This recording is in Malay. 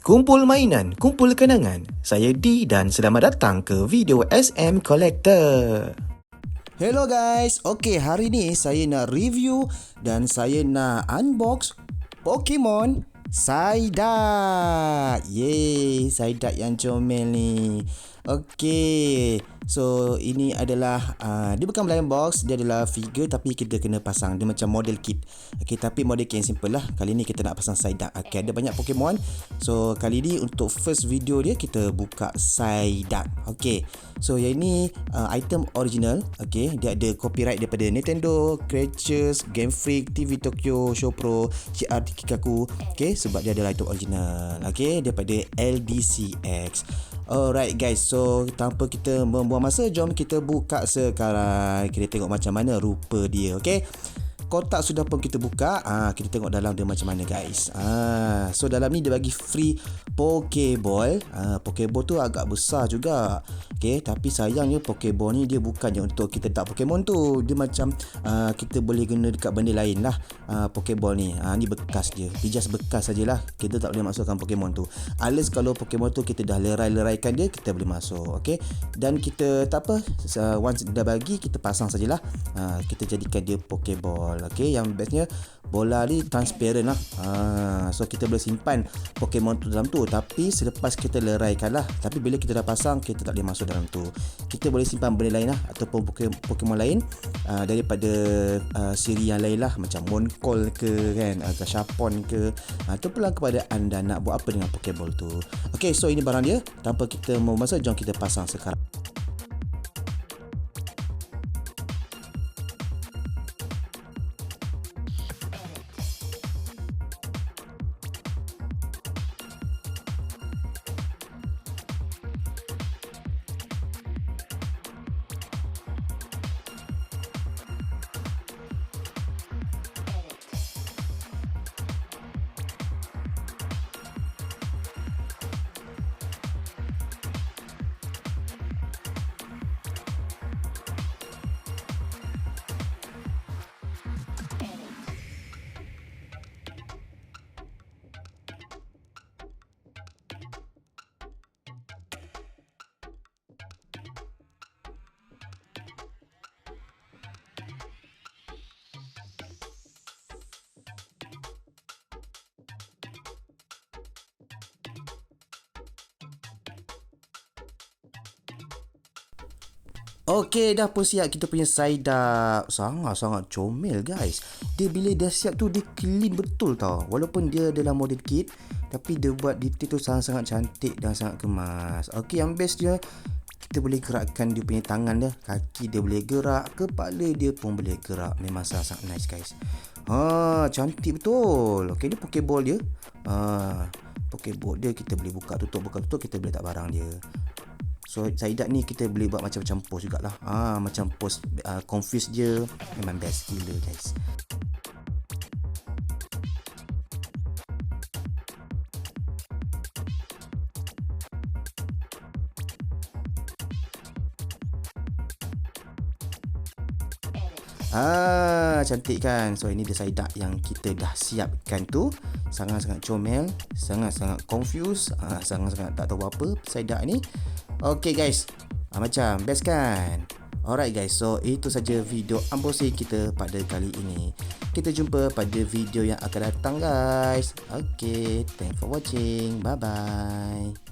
Kumpul mainan, kumpul kenangan. Saya D dan selamat datang ke video SM Collector. Hello guys, okay hari ni saya nak review dan saya nak unbox Pokemon Psyduck. Yeay, Psyduck yang comel ni. Okay, so ini adalah uh, dia bukan blind box, dia adalah figure tapi kita kena pasang. Dia macam model kit. Okay, tapi model kit yang simple lah. Kali ni kita nak pasang Psyduck. Okay, ada banyak Pokemon. So kali ni untuk first video dia kita buka Psyduck. Okay, so yang ini uh, item original. Okay, dia ada copyright daripada Nintendo, Creatures, Game Freak, TV Tokyo, Show Pro, CR Kikaku. Okay, sebab dia adalah item original. Okay, daripada LDCX. Alright guys, so tanpa kita membuang masa, jom kita buka sekarang. Kita tengok macam mana rupa dia, okay? Kotak sudah pun kita buka. Ah kita tengok dalam dia macam mana guys. Ah so dalam ni dia bagi free pokeball. Ah pokeball tu agak besar juga. Okey tapi sayangnya pokeball ni dia bukannya untuk kita tak pokemon tu. Dia macam ah, kita boleh guna dekat benda lain lah. Ah, pokeball ni. Ah ni bekas dia. Dia just bekas sajalah. Kita tak boleh masukkan pokemon tu. Unless kalau pokemon tu kita dah lerai-leraikan dia kita boleh masuk. Okey dan kita tak apa. Once dah bagi kita pasang sajalah. Ah, kita jadikan dia pokeball okey yang bestnya bola ni transparent lah. Ha, so kita boleh simpan Pokemon tu dalam tu. Tapi selepas kita leraikan lah tapi bila kita dah pasang kita tak boleh masuk dalam tu. Kita boleh simpan benda lain lah ataupun Pokemon lain uh, daripada uh, siri yang lain lah. Macam Moncol ke kan uh, Gashapon ke. Uh, tu pula kepada anda nak buat apa dengan Pokeball tu. Ok so ini barang dia. Tanpa kita mau masuk jom kita pasang sekarang Okey, dah pun siap kita punya Psyduck. Sangat-sangat comel guys. Dia bila dah siap tu dia clean betul tau. Walaupun dia dalam model kit, tapi dia buat detail tu sangat-sangat cantik dan sangat kemas. Okey, yang best dia kita boleh gerakkan dia punya tangan dia, kaki dia boleh gerak, kepala dia pun boleh gerak. Memang sangat-sangat nice guys. Ha, cantik betul. Okey, ni pokeball dia. Ha, pokeball dia kita boleh buka tutup buka tutup kita boleh tak barang dia. So Saidat ni kita boleh buat macam-macam post jugalah. Ah macam post uh, confuse je memang best gila guys. Ah, cantik kan? So ini dia Saidak yang kita dah siapkan tu. Sangat-sangat comel, sangat-sangat confused, ah, sangat-sangat tak tahu apa Saidak ni. Okay guys, ah, macam best kan? Alright guys, so itu saja video unboxing kita pada kali ini. Kita jumpa pada video yang akan datang guys. Okay, thanks for watching. Bye bye.